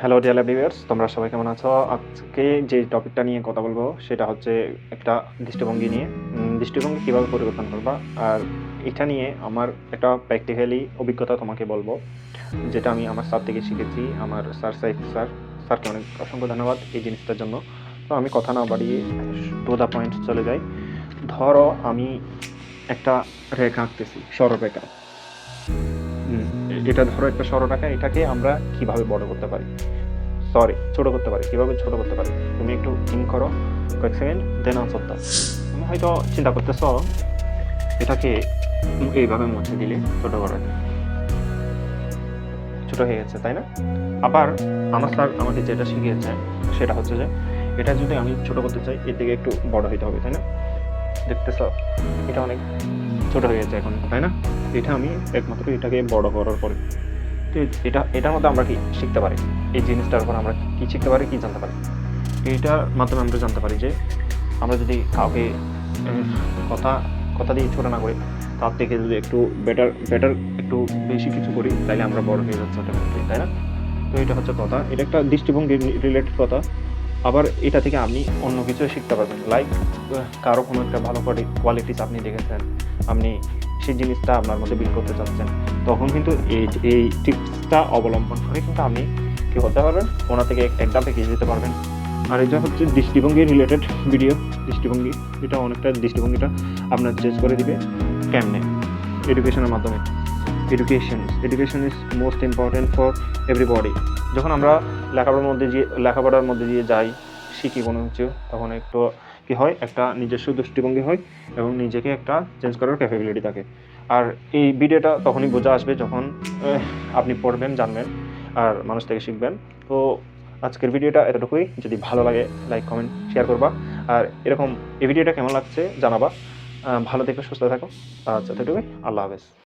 Hello dear viewers তোমরা সবাই কেমন আছো? আজকে যে টপিকটা নিয়ে কথা বলব, সেটা হচ্ছে একটা দৃষ্টিভঙ্গি নিয়ে। দৃষ্টিভঙ্গি কীভাবে পরিবর্তন করবা? আর এটা নিয়ে আমার একটা প্র্যাকটিক্যালি অভিজ্ঞতা তোমাকে বলব, যেটা আমি আমার স্যার থেকে শিখেছি, আমার স্যার সাইফ স্যার স্যারকে অনেক অসংখ্য ধন্যবাদ এই জিনিসটার জন্য। তো আমি কথা না বাড়িয়ে টু দ্য পয়েন্ট চলে যাই। ধরো আমি একটা রেখা আঁকতেছি, সরলরেখা। এটা ধরো একটা সরলরেখা এটাকে আমরা কীভাবে বড় করতে পারি? সরি ছোট করতে পারি। কীভাবে ছোট করতে পারি? তুমি একটু থিঙ্ক করো, কয়েক সেকেন্ড দেন আনসার দাও। তুমি হয়তো চিন্তা করতেছ, এটাকে এইভাবে মুছে দিলে ছোট করে। ছোট হয়ে গেছে, তাই না? আবার আমার স্যার আমাকে যেটা শিখিয়েছে, সেটা হচ্ছে যে, এটা যদি আমি ছোট করতে চাই, এর থেকে একটু বড় হইতে হবে, তাই না? দেখতেছ? এটা অনেক ছোট হয়ে গেছে এখন। তাই না? এটা আমি একমাত্র এটাকে বড় করার পরে। তো এটা এটার মধ্যে আমরা কি শিখতে পারি? এই জিনিসটার উপর আমরা কি শিখতে পারি কি জানতে পারি? এইটার মাধ্যমে আমরা জানতে পারি যে আমরা যদি কাউকে কথা কথা দিয়ে ছোট না করি তার থেকে যদি একটু বেটার বেটার একটু বেশি কিছু করি তাহলে আমরা বড় হয়ে যাচ্ছি অটোমেটিকলি তাই না? তো এটা হচ্ছে কথা। এটা একটা দৃষ্টিভঙ্গি রিলেটেড কথা। আবার এটা থেকে আপনি অন্য কিছু শিখতে পারবেন। লাইক কারও কোনো একটা ভালো কোয়ালিটিস আপনি দেখেছেন, আপনি সেই জিনিসটা আপনার মধ্যে বিল করতে চাচ্ছেন, তখন কিন্তু এই এই টিপসটা অবলম্বন করে কিন্তু আপনি কি হতে পারবেন? ওনার থেকে এক ধাপ এগিয়ে যেতে পারবেন। আর এটা হচ্ছে দৃষ্টিভঙ্গি রিলেটেড ভিডিও দৃষ্টিভঙ্গি, এটা অনেকটা দৃষ্টিভঙ্গিটা আপনার চেঞ্জ করে দিবে কেমনে। এডুকেশনের মাধ্যমে। Education education is most important for everybody যখন আমরা লেখাপড়ার মধ্যে দিয়ে, লেখাপড়ার মধ্যে দিয়ে যাই, শিখি কোনো কিছু, তখন একটু কি হয়? একটা নিজস্ব দৃষ্টিভঙ্গি হয় এবং নিজেকে একটা চেঞ্জ করার ক্যাপাবিলিটি থাকে। আর এই ভিডিওটা তখনই বোঝা আসবে যখন আপনি পড়বেন, জানবেন আর মানুষ থেকে শিখবেন। তো আজকের ভিডিওটা এতটুকুই। যদি ভালো লাগে লাইক কমেন্ট শেয়ার করবা। আর এরকম এই ভিডিওটা কেমন লাগছে জানাবা। ভালো থেকে, সুস্থ থাকো। আচ্ছা এতটুকুই। আল্লাহ হাফেজ।